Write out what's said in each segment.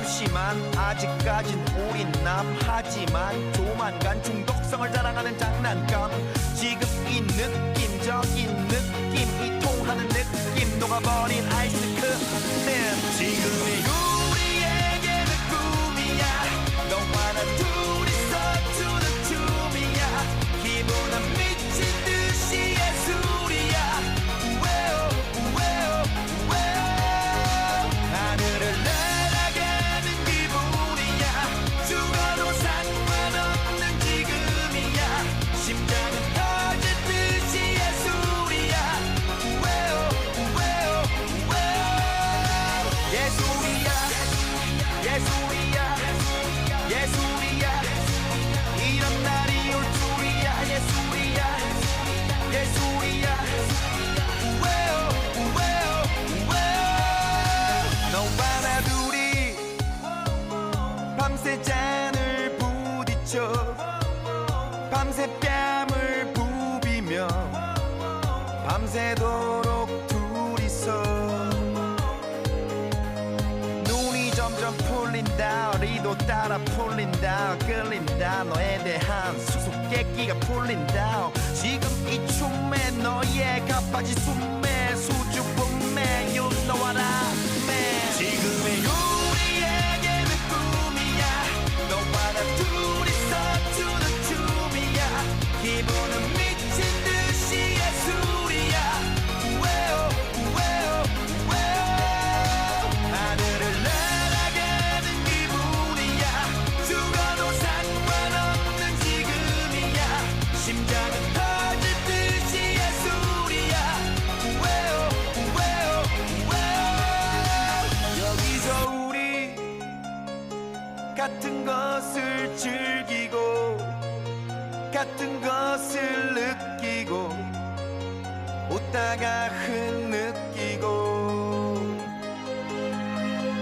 잠시만. 아직까진 우린 남하지만 조만간 중독성을 자랑하는 장난감. 지금 이 느낌 적인 느낌 이 통하는 느낌. 녹아버린 아이스 밤새도록 둘이서 눈이 점점 풀린다 리도 따라 풀린다 끌린다. 너에 대한 수수께끼가 풀린다. 지금 이 춤에 너의 가빠지 숨에 수줍 같은 것을 즐기고 같은 것을 느끼고 웃다가 흐느끼고.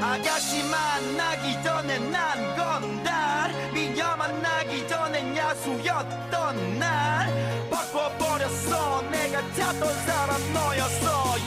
아가씨 만나기 전에 난 건달 미녀 만나기 전엔 야수였던 날. 바꿔버렸어. 내가 찾던 사람 너였어